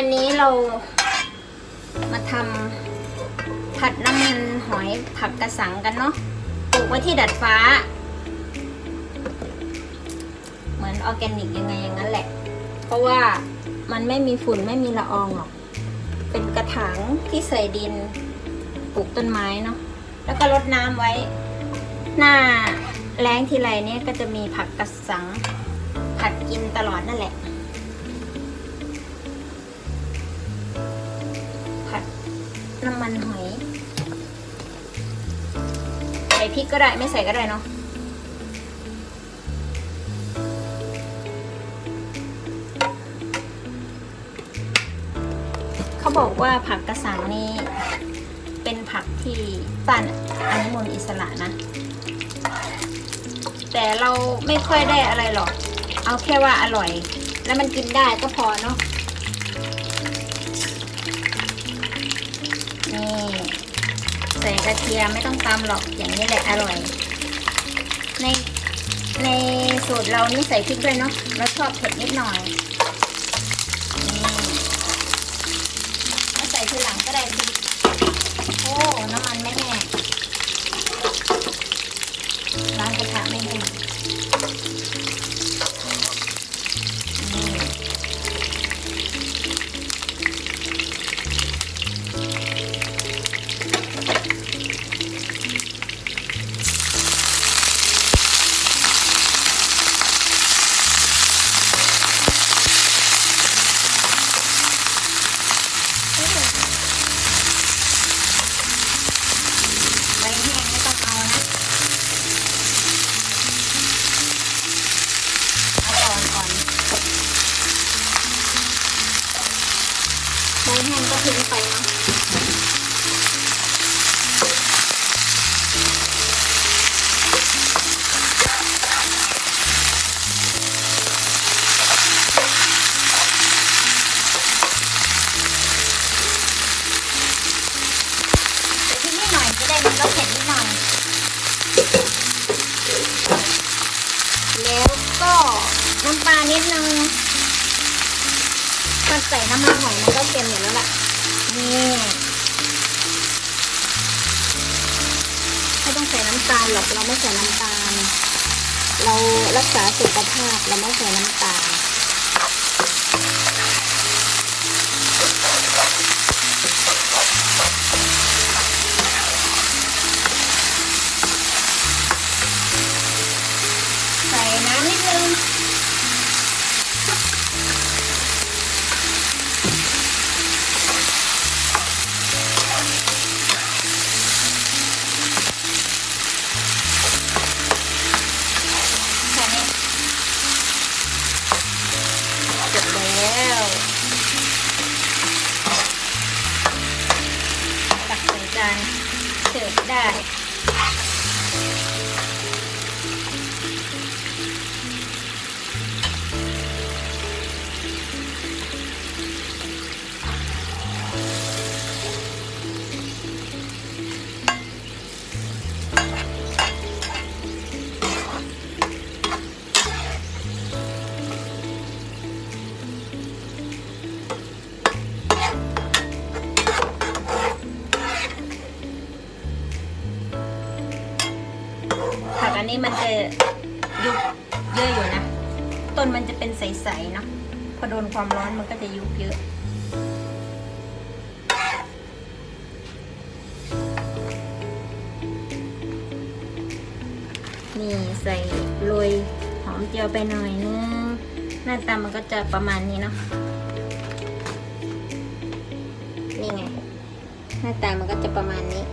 วันนี้เรามาทำผัดน้ำมันหอยผักกระสังกันเนาะปลูกไว้ที่ดัดฟ้า เหมือนออร์แกนิกยังไงอย่างนั้นแหละ เพราะว่ามันไม่มีฝุ่นไม่มีละอองหรอก เป็นกระถางที่ใส่ดินปลูกต้นไม้เนาะ แล้วก็รดน้ำไว้ หน้าแล้งทีไรเนี่ยก็จะมีผักกระสังผัดกินตลอดนั่นแหละ น้ำมันหอย ใส่พริกก็ได้ไม่ใส่ก็ได้เนาะเขาบอกว่าผักกระสังนี่เป็นผักที่ต้านอนุมูลอิสระนะ แต่เราไม่ค่อยได้อะไรหรอก เอาแค่ว่าอร่อย แล้วมันกินได้ก็พอเนาะ ส่กระเทียมไม่ต้องตำหรอกอย่างนี้แหละอร่อย ในในสูตรเรานี่ใส่พริกด้วยเนาะเราชอบเผ็ดนิดหน่อยนี่ถ้าใส่ทีหลังก็ได้พริกโอ้น้ำมันไม่แห้งล้างกระทะไม่แห้ง นิดนึง มันใส่น้ำมันหอยมันก็เค็มอยู่แล้วล่ะ นี่ไม่ต้องใส่น้ำตาลหรอก เราไม่ใส่น้ำตาล เรารักษาสุขภาพเราไม่ใส่น้ำตาล ได้ นี้มันจะยุบเยอะอยู่นะ ต้นมันจะเป็นใสๆเนาะพอโดนความร้อนมันก็จะยุบเยอะนี่ใส่โรยหอมเจียวไปหน่อยนึง หน้าตามันก็จะประมาณนี้เนาะนี่ไง หน้าตามันก็จะประมาณนี้